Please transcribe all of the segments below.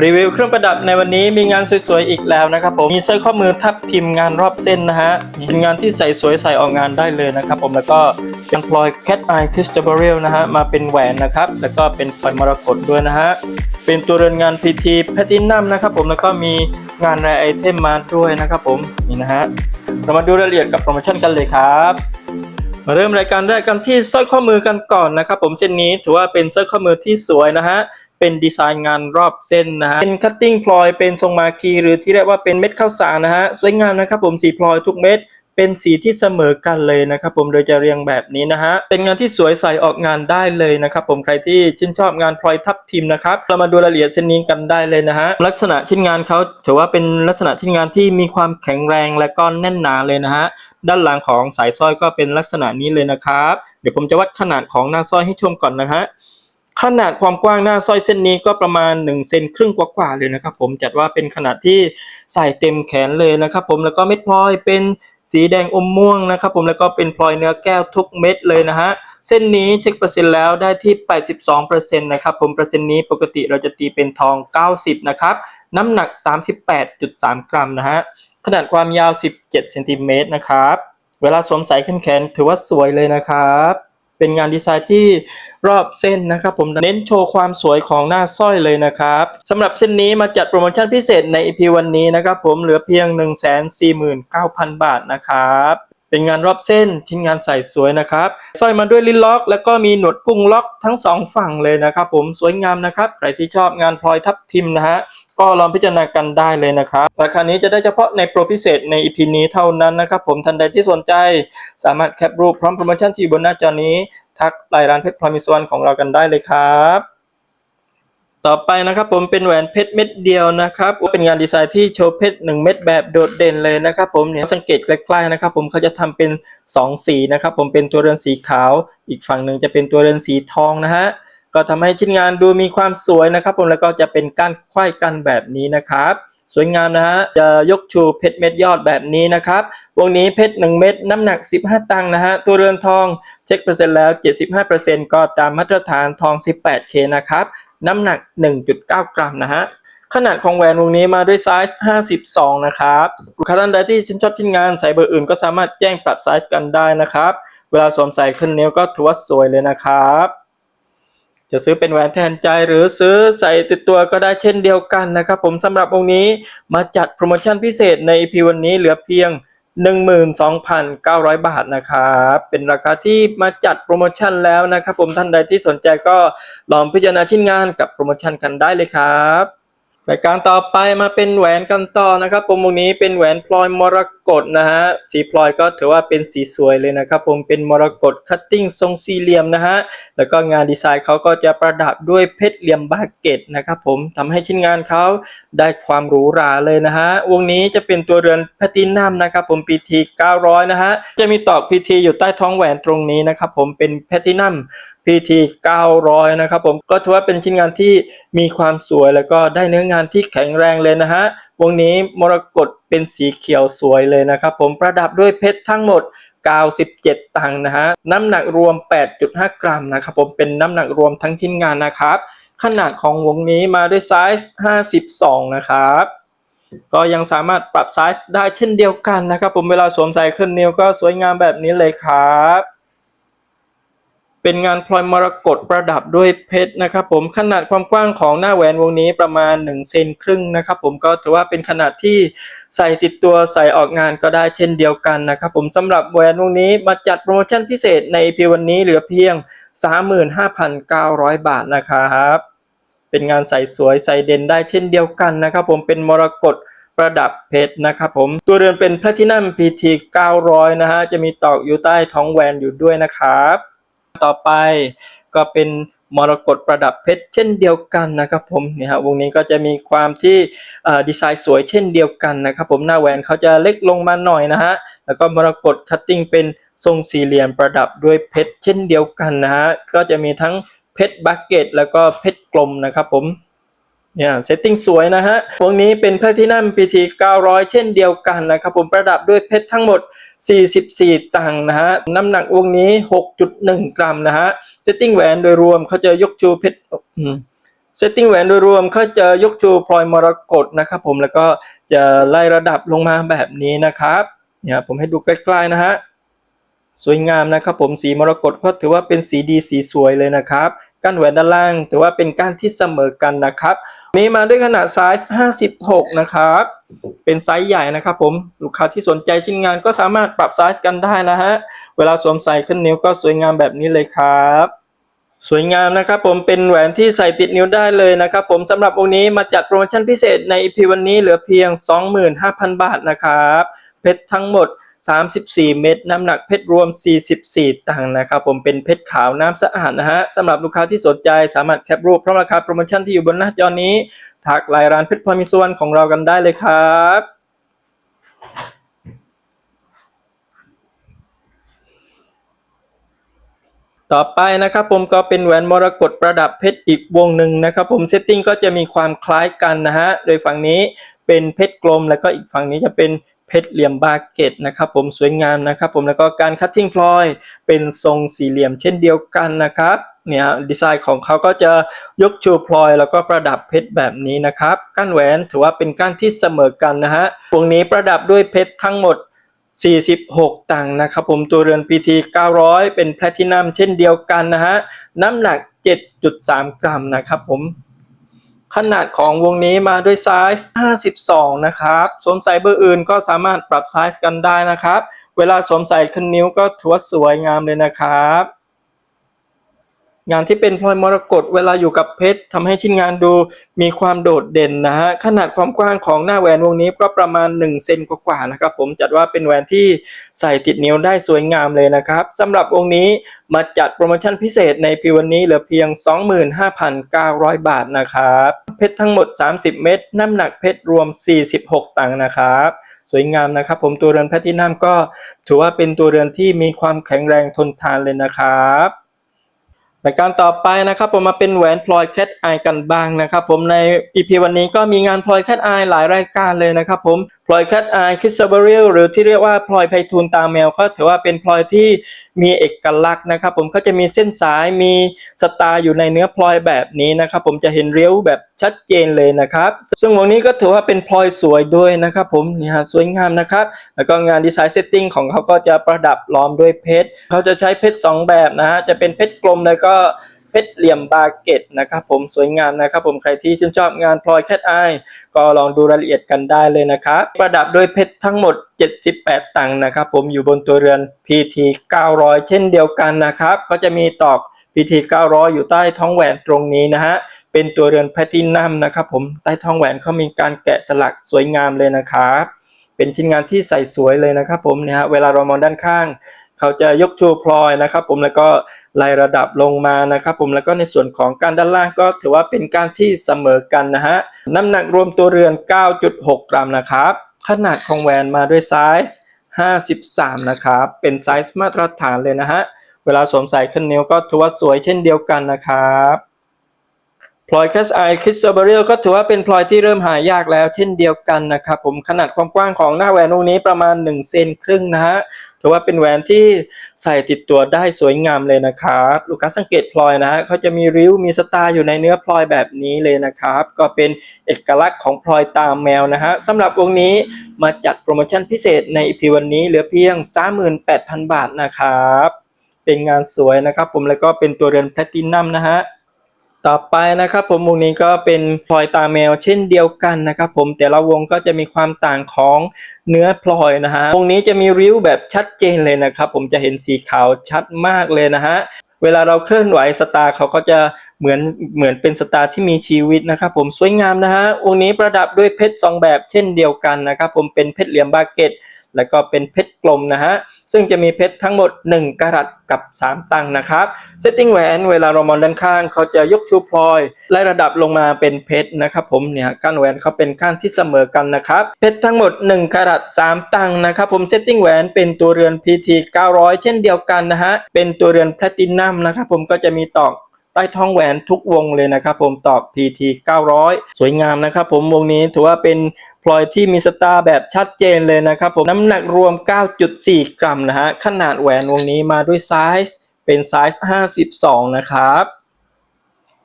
รีวิวเครื่องประดับในวันนี้มีงานสวยๆอีกแล้วนะครับผมมีสร้อยข้อมือทับทิมงานรอบเส้นนะฮะเป็นงานที่ใส่สวยใส่ออกงานได้เลยนะครับผมแล้วก็ยังพลอยแคทไอคริสตัลเบอร์นะฮะมาเป็นแหวนนะครับแล้วก็เป็นพลอยมรกตด้วยนะฮะเป็นตัวเรือนงานพีทีแพทินัมนะครับผมแล้วก็มีงานแรไอเทมมาด้วยนะครับผมนี่นะฮะเรามาดูรายละเอียดกับโปรโมชั่นกันเลยครับมาเริ่มรายการแรกกันที่สร้อยข้อมือกันก่อนนะครับผมเส้นนี้ถือว่าเป็นสร้อยข้อมือที่สวยนะฮะ เป็นดีไซน์งานรอบเส้นนะฮะเป็นคัตติ้งพลอยเป็นทรงมาคีหรือที่เรียกว่าเป็นเม็ดข้าวสารนะฮะสวยงามนะครับผมสีพลอยทุกเม็ดเป็นสีที่เสมอกันเลยนะครับผมโดยจะเรียงแบบนี้นะฮะเป็นงานที่สวยใสออกงานได้เลยนะครับผมใครที่ชื่นชอบงานพลอยทับทิมนะครับเรามาดูรายละเอียดเส้นนี้กันได้เลยนะฮะลักษณะชิ้นงานเขาถือว่าเป็นลักษณะชิ้นงานที่มีความแข็งแรงและก็แน่นหนาเลยนะฮะด้านหลังของสายสร้อยก็เป็นลักษณะนี้เลยนะครับ เดี๋ยวผมจะวัดขนาดของหน้าสร้อยให้ชมก่อนนะฮะ ขนาดความกว้างหน้าสร้อยเส้นนี้ก็ประมาณ1เซนครึ่งกว่าๆเลยนะครับผมจัดว่าเป็นขนาดที่ใส่เต็มแขนเลยนะครับผมแล้วก็เม็ดพลอยเป็นสีแดงอมม่วงนะครับผมแล้วก็เป็นพลอยเนื้อแก้วทุกเม็ดเลยนะฮะเส้นนี้เช็คเปอร์เซ็นต์แล้วได้ที่ 82%นะครับผมเปอร์เซ็นต์นี้ปกติเราจะตีเป็นทอง 90 นะครับน้ำหนัก 38.3 กรัมนะฮะขนาดความยาว 17เซนติเมตรนะครับเวลาสวมใส่ขึ้นแขนถือว่าสวยเลยนะครับ เป็นงานดีไซน์ที่รอบเส้นนะครับผมเน้นโชว์ความสวยของหน้าสร้อยเลยนะครับสำหรับเส้นนี้มาจัดโปรโมชั่นพิเศษใน EP วันนี้นะครับผมเหลือเพียง 149,000 บาทนะครับ เป็นงานรอบเส้นชิ้นงานใส่สวยนะครับสร้อยมาด้วยลิ้นล็อก แล้วก็มีหนวดกุ้งล็อกทั้งสองฝั่งเลยนะครับ ผมสวยงามนะครับใครที่ชอบงานพลอยทับทิมนะฮะก็ลองพิจารณากันได้เลยนะครับราคานี้จะได้เฉพาะในโปรพิเศษใน EP นี้เท่านั้นนะครับ ผมทันใดที่สนใจ สามารถแคปรูปพร้อมโปรโมชั่นที่อยู่บนหน้าจอนี้ทักไลน์ร้านเพชรพลอยมิสวรรณของเรากันได้เลยครับ ต่อไปนะครับผมเป็นแหวนเพชรเม็ดเดียวนะครับเป็นงานดีไซน์ที่โชว์เพชรหนึ่งเม็ดแบบโดดเด่นเลยนะครับผมเนี่ยสังเกตใกล้ๆนะครับผมเขาจะทำเป็นสองสีนะครับผมเป็นตัวเรือนสีขาว อีกฝั่งหนึ่งจะเป็นตัวเรือนสีทองนะฮะก็ทำให้ชิ้นงานดูมีความสวยนะครับ ผมแล้วก็จะเป็นก้านไขว้กันแบบนี้นะครับสวยงามนะฮะจะยกชูเพชรเม็ดยอดแบบนี้นะครับวงนี้เพชร1เม็ดน้ำหนัก 15 ตังค์นะฮะตัวเรือนทองเช็คเปอร์เซ็นต์แล้ว 75%ก็ตามมาตรฐานทอง 18K นะครับ น้ำหนัก 1.9 กรัมนะฮะขนาดของแหวนวงนี้มาด้วยไซส์ 52 นะครับลูกค้าท่านใดที่ชื่นชอบชิ้นงานใส่เบอร์อื่นก็สามารถแจ้งปรับไซส์กันได้นะครับ เวลาสวมใส่ขึ้นนิ้วก็ถือว่าสวยเลยนะครับ จะซื้อเป็นแหวนแทนใจหรือซื้อใส่ติดตัวก็ได้เช่นเดียวกันนะครับ ผมสำหรับองนี้มาจัดโปรโมชั่นพิเศษใน EP วันนี้เหลือเพียง 12,900 บาทนะครับ เป็นราคาที่มาจัดโปรโมชั่นแล้วนะครับ ผมท่านใดที่สนใจก็ลองพิจารณาชิ้นงานกับโปรโมชั่นกันได้เลยครับรายการต่อไปมาเป็นแหวนกันต่อนะครับผมวงนี้เป็นแหวนพลอยมรกกตนะฮะสีพลอยก็ถือว่าเป็นสีสวยเลยนะครับผมเป็นมรกตคัตติ้งทรงสี่เหลี่ยมนะฮะแล้วก็งานดีไซน์เขาก็จะประดับด้วยเพชรเหลี่ยมบาเกตนะครับผมทำให้ชิ้นงานเขาได้ความหรูหราเลยนะฮะวงนี้จะเป็นตัวเรือนแพตินัมนะครับผม PT 900นะฮะจะมีตอก PT อยู่ใต้ท้องแหวนตรงนี้นะครับผมเป็นแพตินัม PT 900 นะครับผมก็ถือว่าเป็นชิ้นงานที่มีความสวยแล้วก็ได้เนื้องานที่แข็งแรงเลยนะฮะวงนี้มรกตเป็นสีเขียวสวยเลยนะครับผมประดับด้วยเพชรทั้งหมด 97 ตังค์นะฮะน้ำหนักรวม 8.5 กรัมนะครับผมเป็นน้ำหนักรวมทั้งชิ้นงานนะครับ ขนาดของวงนี้มาด้วยไซส์ 52 นะครับก็ยังสามารถปรับไซส์ได้เช่นเดียวกันนะครับ ผมเวลาสวมใส่ขึ้นนิ้วก็สวยงามแบบนี้เลยครับ เป็นงานพลอยมรกตประดับด้วยเพชรนะครับผมขนาดความกว้างของหน้าแหวนวงนี้ประมาณ1เซนครึ่งนะครับผมก็ถือว่าเป็นขนาดที่ใส่ติดตัวใส่ออกงานก็ได้เช่นเดียวกันนะครับผมสำหรับแหวนวงนี้มาจัดโปรโมชั่นพิเศษใน EP วันนี้เหลือเพียง 35,900 บาทนะครับเป็นงานใส่สวยใส่เด่นได้เช่นเดียวกันนะครับผมเป็นมรกตประดับเพชรนะครับผมตัวเรือนเป็นแพลตินัม PT 900นะฮะจะมีตอกอยู่ใต้ท้องแหวนอยู่ด้วยนะครับ ต่อไปก็เป็นมรกตประดับเพชรเช่นเดียวกันนะครับผมเนี่ยฮะวงนี้ก็จะมีความที่ดีไซน์สวยเช่นเดียวกันนะครับผมหน้าแหวนเขาจะเล็กลงมาหน่อยนะฮะแล้วก็มรกตคัตติ้งเป็นทรงสี่เหลี่ยมประดับด้วยเพชรเช่นเดียวกันนะฮะก็จะมีทั้งเพชรบักเก็ตแล้วก็เพชรกลมนะครับผม เนี่ยเซตติ้งสวยนะฮะวงนี้เป็นแพลตินัม PT 900 เช่นเดียวกันนะครับผมประดับด้วยเพชรทั้งหมด 44 ตังค์นะฮะ น้ำหนักวงนี้ 6.1 กรัมนะฮะ เซตติ้งแหวนโดยรวมเขาจะยกชูเพชรเซตติ้งแหวนโดยรวมเขาจะยกชูพลอยมรกตนะครับผมแล้วก็จะไล่ระดับลงมาแบบนี้นะครับเนี่ยผมให้ดูใกล้ๆนะฮะสวยงามนะครับผมสีมรกตก็ถือว่าเป็นสีดีสีสวยเลยนะครับก้านแหวนด้านล่างถือว่าเป็นก้านที่เสมอกันนะครับ นี้มาด้วยขนาดไซส์ 56 นะครับ เป็นไซส์ใหญ่นะครับผม ลูกค้าที่สนใจชิ้นงานก็สามารถปรับไซส์กันได้นะฮะ เวลาสวมใส่ขึ้นนิ้วก็สวยงามแบบนี้เลยครับ สวยงามนะครับผม เป็นแหวนที่ใส่ติดนิ้วได้เลยนะครับผมสำหรับองค์นี้มาจัดโปรโมชั่นพิเศษใน EP วันนี้เหลือเพียง 25,000 บาทนะครับ เพชรทั้งหมด 34 เม็ดน้ำหนักเพชรรวม 44 ตังค์นะครับผมเป็นเพชรขาวน้ำสะอาดนะฮะสำหรับลูกค้าที่สนใจสามารถแคปรูปพร้อมราคาโปรโมชั่นที่อยู่บนหน้าจอนี้ ทักไลน์ร้านเพชรพลอยมีส่วนของเรากันได้เลยครับต่อไปนะครับผมก็เป็นแหวนมรกตประดับเพชรอีกวงหนึ่งนะครับผมเซตติ้งก็จะมีความคล้ายกันนะฮะ โดยฝั่งนี้เป็นเพชรกลมแล้วก็อีกฝั่งนี้จะเป็น เพชรเหลี่ยมบาเกตนะครับผมสวยงามนะครับผมแล้วก็การคัตติ้งพลอยเป็นทรงสี่เหลี่ยมเช่นเดียวกันนะครับเนี่ยดีไซน์ของเขาก็จะยกชูพลอยแล้วก็ประดับเพชรแบบนี้นะครับก้านแหวนถือว่าเป็นก้านที่เสมอกันนะฮะวงนี้ประดับด้วยเพชรทั้งหมด 46 ตังค์นะครับผมตัวเรือน PT 900 เป็นแพลตินัมเช่นเดียวกันนะฮะน้ำหนัก 7.3 กรัมนะครับผม ขนาดของวงนี้มาด้วยไซส์ 52 นะครับ สวมใส่เบอร์อื่นก็สามารถปรับไซส์กันได้นะครับ เวลาสวมใส่ขึ้นนิ้วก็ถือว่าสวยงามเลยนะครับ งานที่เป็นพลอยมรกตเวลาอยู่กับเพชรทำให้ชิ้นงานดูมีความโดดเด่นนะฮะขนาดความกว้างของหน้าแหวนวงนี้ก็ประมาณ1เซนกว่าๆนะครับผมจัดว่าเป็นแหวนที่ใส่ติดนิ้วได้สวยงามเลยนะครับสำหรับองค์นี้มาจัดโปรโมชั่นพิเศษในพีวันนี้เหลือเพียง 25,900 บาทนะครับเพชรทั้งหมด 30 เม็ดน้ำหนักเพชรรวม 46 ตังค์นะครับสวยงามนะครับผมตัวเรือนแพลตินัมก็ถือว่าเป็นตัวเรือนที่มีความแข็งแรงทนทานเลยนะครับ รายการต่อไปนะครับผมมาเป็นแหวนพลอยแคทไอกันบ้างนะครับ ผมในอีพีวันนี้ก็มีงานพลอยแคทไอหลายรายการเลยนะครับผม ลอยแคทไอคิสเบอริลหรือที่เรียกว่าพลอยไพฑูรย์ตาแมวก็ถือว่าเป็นพลอยที่มีเอกลักษณ์นะครับ ผมก็จะมีเส้นสายมีสตาร์อยู่ในเนื้อพลอยแบบนี้นะครับ ผมจะเห็นเรียวแบบชัดเจนเลยนะครับ ซึ่งวงนี้ก็ถือว่าเป็นพลอยสวยด้วยนะครับ ผมนี่ฮะสวยงามนะครับ แล้วก็งานดีไซน์เซตติ้งของเขาก็จะประดับล้อมด้วยเพชรเขาจะใช้เพชรสองแบบนะฮะจะเป็นเพชรกลมแล้วก็ เพชรเหลี่ยมบาเกตนะครับผมสวยงามนะครับผมใครที่ชื่นชอบงานพลอยแคทไอก็ลองดูรายละเอียดกันได้เลยนะครับประดับด้วยเพชรทั้งหมด 78 ตังค์นะครับผมอยู่บนตัวเรือน PT 900 เช่นเดียวกันนะครับก็จะมีตอก PT 900 อยู่ใต้ท้องแหวนตรงนี้นะฮะเป็นตัวเรือนแพลตินัมนะครับผมใต้ท้องแหวนเขามีการแกะสลักสวยงามเลยนะครับเป็นชิ้นงานที่ใส่สวยเลยนะครับผมเนี่ยฮะเวลาเรามองด้านข้าง เขาจะยกชูพลอยนะครับผมแล้วก็ ไล่ระดับลงมานะครับผมแล้วก็ในส่วนของการด้านล่างก็ถือว่าเป็นการที่เสมอกันนะฮะน้ำหนักรวมตัวเรือน 9.6 กรัมนะครับ ขนาดของแหวนมาด้วยไซส์53 นะครับ เป็นไซส์มาตรฐานเลยนะฮะ เวลาสวมใส่ขึ้นนิ้วก็ถือว่าสวยเช่นเดียวกันนะครับพลอยแคสไอคริสตัลเบอริลก็ถือว่าเป็นพลอยที่เริ่มหายากแล้วเช่นเดียวกันนะครับผมขนาดความกว้างของหน้าแหวนวงนี้ประมาณ1เซนครึ่งนะฮะ ถือว่าเป็นแหวนที่ใส่ติดตัวได้สวยงามเลยนะครับลูกค้าสังเกตพลอยนะฮะเขาจะมีริ้วมีสตาร์อยู่ในเนื้อพลอยแบบนี้เลยนะครับ ก็เป็นเอกลักษณ์ของพลอยตามแมวนะฮะสำหรับวงนี้มาจัดโปรโมชั่นพิเศษใน EP วันนี้เหลือเพียง 38,000 บาทนะครับ เป็นงานสวยนะครับ ผมแล้วก็เป็นตัวเรือนแพลตินัมนะฮะ ต่อไปนะครับผมวงนี้ก็เป็นพลอยตาแมวเช่นเดียวกันนะครับผมแต่ละวงก็จะมีความต่างของเนื้อพลอยนะฮะวงนี้จะมีริ้วแบบชัดเจนเลยนะครับผมจะเห็นสีขาวชัดมากเลยนะฮะเวลาเราเคลื่อนไหวสตาร์เขาก็จะเหมือนเหมือนเป็นสตาร์ที่มีชีวิตนะครับผมสวยงามนะฮะวงนี้ประดับด้วยเพชรสองแบบเช่นเดียวกันนะครับผมเป็นเพชรเหลี่ยมบาเกตแล้วก็เป็นเพชรกลมนะฮะ ซึ่งจะมีเพชรทั้งหมด 1กะรัตกับ 3 ตังนะครับเซตติ้งแหวนเวลาเรามองด้านข้างเขาจะยกชูพลอยไล่ระดับลงมาเป็นเพชรนะครับผมเนี่ยก้านแหวนเขาเป็นก้านที่เสมอกันนะครับเพชรทั้งหมด 1กะรัต3 ตังนะครับผมเซตติ้งแหวนเป็นตัวเรือน PT 900 เช่นเดียวกันนะฮะเป็นตัวเรือนแพลตินัมนะครับผมก็จะมีตอก ใต้ท้องแหวนทุกวงเลยนะครับผมตอบ PT 900 สวยงามนะครับผมวงนี้ถือว่าเป็นพลอยที่มีสตาร์แบบชัดเจนเลยนะครับผมน้ำหนักรวม 9.4 กรัมนะฮะขนาดแหวนวงนี้มาด้วยไซส์เป็นไซส์ 52 นะครับ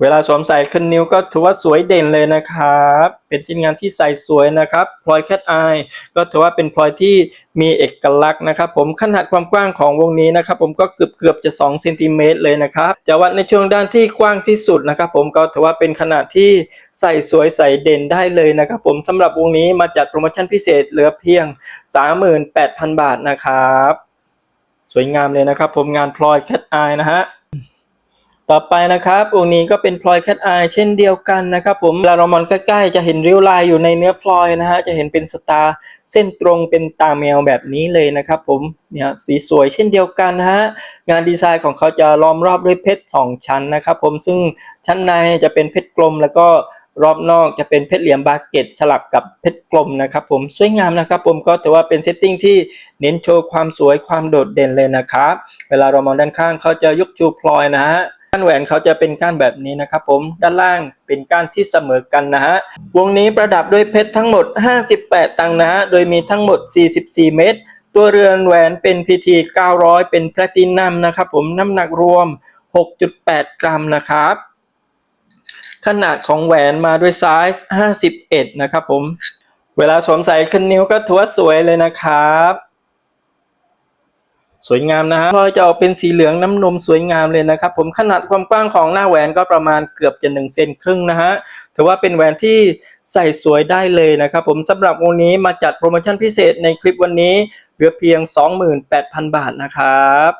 เวลาสวมใส่ขึ้นนิ้วก็ถือว่าสวยเด่นเลยนะครับ เป็นชิ้นงานที่ใส่สวยนะครับ พลอยแคทอายก็ถือว่าเป็นพลอยที่มีเอกลักษณ์นะครับ ผมขนาดความกว้างของวงนี้นะครับ ผมก็เกือบเกือบๆจะ2เซนติเมตรเลยนะครับ จะวัดในช่วงด้านที่กว้างที่สุดนะครับ ผมก็ถือว่าเป็นขนาดที่ใส่สวยใส่เด่นได้เลยนะครับ ผมสำหรับวงนี้มาจัดโปรโมชั่นพิเศษเหลือเพียง 38,000 บาทนะครับ สวยงามเลยนะครับ ผมงานพลอยแคทอายนะฮะ ต่อไปนะครับองค์นี้ก็เป็นพลอยแคทอายเช่นเดียวกันนะครับ ผมเวลาเรามองใกล้ๆ จะเห็นริ้วลายอยู่ในเนื้อพลอยนะฮะจะเห็นเป็นสตาร์เส้นตรงเป็นตาแมวแบบนี้เลยนะครับ ผมเนี่ยสีสวยเช่นเดียวกันนะฮะงานดีไซน์ของเขาจะล้อมรอบด้วยเพชรสองชั้นนะครับ ผมซึ่งชั้นในจะเป็นเพชรกลมแล้วก็รอบนอกจะเป็นเพชรเหลี่ยมบาเกตฉลับกับเพชรกลมนะครับ ผมสวยงามนะครับ ผมก็ถือว่าเป็นเซตติ้งที่เน้นโชว์ความสวยความโดดเด่นเลยนะครับเวลาเรามองด้านข้างเขาจะยกชูพลอยนะฮะ ก้านแหวนเขาจะเป็นก้านแบบนี้นะครับผมด้านล่างเป็นก้านที่เสมอกันนะฮะวงนี้ประดับด้วยเพชรทั้งหมด 58 ตังนะฮะโดยมีทั้งหมด 44 เม็ดตัวเรือนแหวนเป็น PT 900 เป็นแพลตินัมนะครับผมน้ำหนักรวม 6.8 กรัมนะครับ ขนาดของแหวนมาด้วยไซส์ 51 นะครับผม เวลาสวมใส่ขึ้นนิ้วก็ถือว่าสวยเลยนะครับ สวยงามนะฮะพลอยจะออกเป็นสีเหลืองน้ำนมสวยงามเลยนะครับ ผมขนาดความกว้างของหน้าแหวนก็ประมาณเกือบจะ1เซนครึ่งนะฮะถือว่าเป็นแหวนที่ใส่สวยได้เลยนะครับ ผมสำหรับวงนี้มาจัดโปรโมชั่นพิเศษในคลิปวันนี้เหลือเพียง 28,000 บาทนะครับ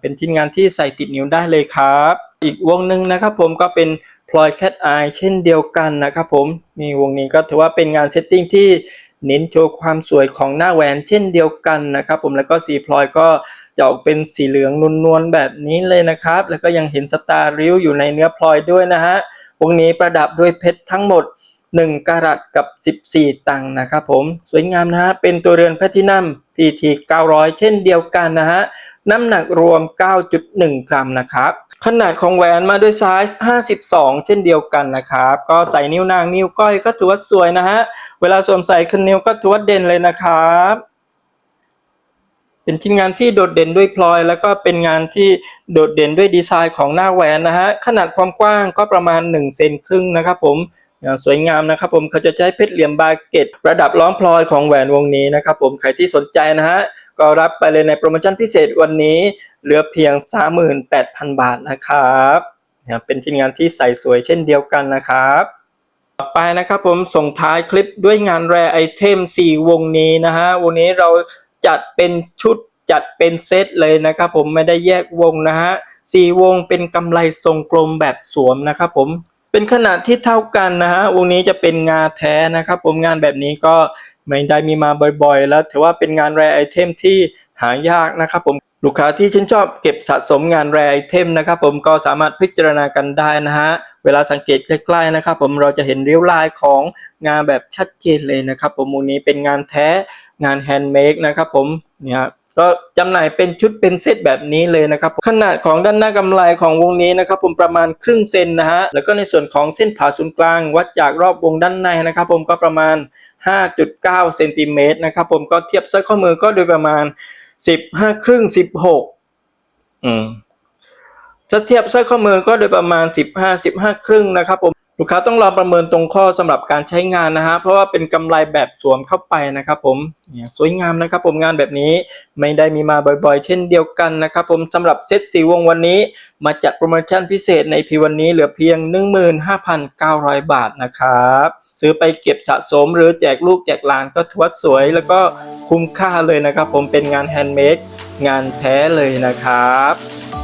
เป็นชิ้นงานที่ใส่ติดนิ้วได้เลยครับ อีกวงหนึ่งนะครับผมก็เป็นพลอยแคทอายเช่นเดียวกันนะครับผมนี่วงนี้ก็ถือว่าเป็นงานเซตติ้งที่ เน้นโชว์ความสวยของหน้าแหวนเช่นเดียวกันนะครับ ผมแล้วก็สีพลอยก็จะออกเป็นสีเหลืองนวลๆแบบนี้เลยนะครับ แล้วก็ยังเห็นสตาร์ริ้วอยู่ในเนื้อพลอยด้วยนะฮะวงนี้ประดับด้วยเพชรทั้งหมด 1กะรัตกับ 14 ตังค์นะครับผมสวยงามนะฮะเป็นตัวเรือนแพลตินัม PT 900 เช่นเดียวกันนะฮะน้ำหนักรวม 9.1 กรัมนะครับ ขนาดของแหวนมาด้วยไซส์ 52 เช่นเดียวกันนะครับ ก็ใส่นิ้วนางนิ้วก้อยก็ถือว่าสวยนะฮะ เวลาสวมใส่ขึ้นนิ้วก็ถือว่าเด่นเลยนะครับ เป็นชิ้นงานที่โดดเด่นด้วยพลอย แล้วก็เป็นงานที่โดดเด่นด้วยดีไซน์ของหน้าแหวนนะฮะ ขนาดความกว้างก็ประมาณ1เซนครึ่งนะครับผม อย่างสวยงามนะครับผมเขาจะใช้เพชรเหลี่ยมบาเกตประดับล้อมพลอยของแหวนวงนี้นะครับผมใครที่สนใจนะฮะก็รับไปเลยในโปรโมชั่นพิเศษวันนี้เหลือเพียง 38,000 บาทนะครับเป็นชิ้นงานที่ใส่สวยเช่นเดียวกันนะครับต่อไปนะครับผมส่งท้ายคลิปด้วยงานแรไอเทม 4 วงนี้นะฮะวันนี้เราจัดเป็นชุดจัดเป็นเซตเลยนะครับผมไม่ได้แยกวงนะฮะสี่วงเป็นกำไรทรงกลมแบบสวมนะครับผม เป็นขนาดที่เท่ากันนะฮะวงนี้จะเป็นงาแท้นะครับ ผมงานแบบนี้ก็ไม่ได้มีมาบ่อยๆ แล้วถือว่าเป็นงานแรไอเทมที่หายากนะครับ ผมลูกค้าที่ชื่นชอบเก็บสะสมงานแรไอเทมนะครับ ผมก็สามารถพิจารณากันได้นะฮะเวลาสังเกตใกล้ๆนะครับ ผมเราจะเห็นริ้วลายของงานแบบชัดเจนเลยนะครับ ผมวงนี้เป็นงานแท้งานแฮนด์เมดนะครับ ผมเนี่ย ก็จำหน่ายเป็นชุดเป็นเซตแบบนี้เลยนะครับขนาดของด้านหน้ากำไลของวงนี้นะครับผมประมาณครึ่งเซนนะฮะแล้วก็ในส่วนของเส้นผ่าศูนย์กลาง วัดจากรอบวงด้านในนะครับผมก็ประมาณ 5.9เซนติเมตรนะครับผมก็เทียบสร้อยข้อมือก็โดยประมาณ 15 ครึ่ง 16 อืมถ้าเทียบสร้อยข้อมือก็โดยประมาณ 15 15 ครึ่งนะครับผม ลูกค้าต้องรอประเมินตรงข้อสำหรับการใช้งานนะฮะเพราะว่าเป็นกำไรแบบสวมเข้าไปนะครับผมเนี่ยสวยงามนะครับผมงานแบบนี้ไม่ได้มีมาบ่อยๆ เช่นเดียวกันนะครับผมสำหรับเซตสีวงวันนี้ มาจัดโปรโมชั่นพิเศษในพีวันนี้เหลือเพียง 15,900 บาทนะครับซื้อไปเก็บสะสมหรือแจกลูกแจกหลานก็ถือว่าสวย แล้วก็คุ้มค่าเลยนะครับผมเป็นงานแฮนด์เมดงานแท้เลยนะครับ